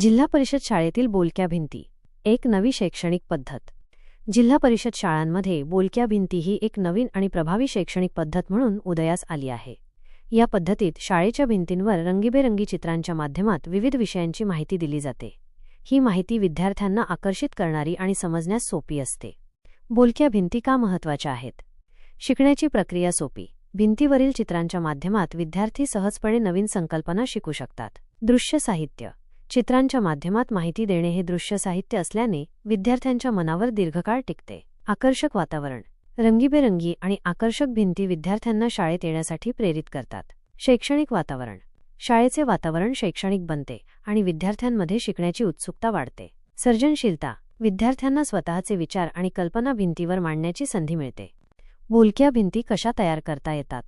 जिल्हा परिषद शाळेतील बोलक्या भिंती एक नवी शैक्षणिक पद्धत. जिल्हा परिषद शाळांमध्ये बोलक्या भिंती ही एक नवीन आणि प्रभावी शैक्षणिक पद्धत म्हणून उदयास आली आहे. या पद्धतीत शाळेच्या भिंतींवर रंगीबेरंगी चित्रांच्या माध्यमात विविध विषयांची माहिती दिली जाते. ही माहिती विद्यार्थ्यांना आकर्षित करणारी आणि समजण्यास सोपी असते. बोलक्या भिंती का महत्त्वाच्या आहेत? शिकण्याची प्रक्रिया सोपी. भिंतीवरील चित्रांच्या माध्यमात विद्यार्थी सहजपणे नवीन संकल्पना शिकू शकतात. दृश्य साहित्य. चित्रांच्या माध्यमात माहिती देणे हे दृश्य साहित्य असल्याने विद्यार्थ्यांच्या मनावर दीर्घकाळ टिकते. आकर्षक वातावरण रंगीबेरंगी आणि आकर्षक भिंती विद्यार्थ्यांना शाळेत येण्यासाठी प्रेरित करतात. शैक्षणिक वातावरण शाळेचे वातावरण शैक्षणिक बनते आणि विद्यार्थ्यांमध्ये शिकण्याची उत्सुकता वाढते. सर्जनशीलता विद्यार्थ्यांना स्वतःचे विचार आणि कल्पना भिंतीवर मांडण्याची संधी मिळते. बोलक्या भिंती कशा तयार करता येतात?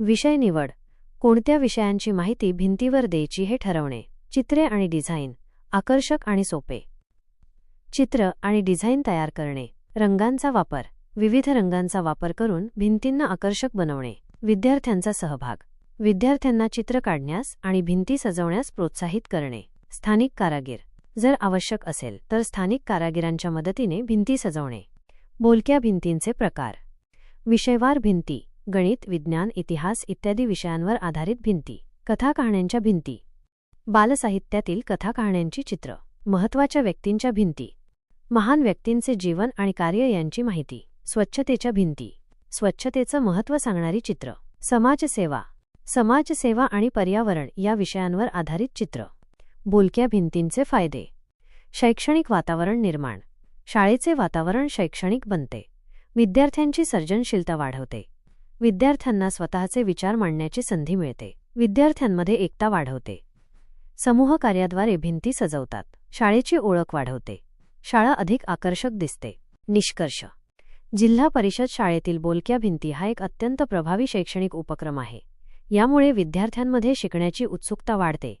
विषय निवड कोणत्या विषयांची माहिती भिंतीवर द्यायची हे ठरवणे. चित्रे आणि डिझाईन आकर्षक आणि सोपे. चित्र आणि डिझाईन तयार करणे रंगांचा वापर विविध रंगांचा वापर करून भिंतींना आकर्षक बनवणे विद्यार्थ्यांचा सहभाग. विद्यार्थ्यांना चित्र काढण्यास आणि भिंती सजवण्यास प्रोत्साहित करणे. स्थानिक कारागीर. जर आवश्यक असेल तर स्थानिक कारागिरांच्या मदतीने भिंती सजवणे. बोलक्या भिंतींचे प्रकार. विषयवार भिंती गणित विज्ञान इतिहास इत्यादी विषयांवर आधारित भिंती. कथा कहाण्यांच्या भिंती. बालसाहित्यातील कथा कहाण्यांची चित्र महत्त्वाच्या व्यक्तींच्या भिंती महान व्यक्तींचे जीवन आणि कार्य यांची माहिती स्वच्छतेच्या भिंती स्वच्छतेचं महत्त्व सांगणारी चित्र समाजसेवा समाजसेवा आणि पर्यावरण या विषयांवर आधारित चित्र बोलक्या भिंतींचे फायदे शैक्षणिक वातावरण निर्माण शाळेचे वातावरण शैक्षणिक बनते विद्यार्थ्यांची सर्जनशीलता वाढवते विद्यार्थ्यांना स्वतःचे विचार मांडण्याची संधी मिळते विद्यार्थ्यांमध्ये एकता वाढवते. समूह कार्याद्वारे भिंती सजवतात. शाळेची ओळख वाढवते. शाळा अधिक आकर्षक दिसते. निष्कर्ष. जिल्हा परिषद शाळेतील बोलक्या भिंती हा एक अत्यंत प्रभावी शैक्षणिक उपक्रम आहे. यामुळे विद्यार्थ्यांमध्ये शिकण्याची उत्सुकता वाढते.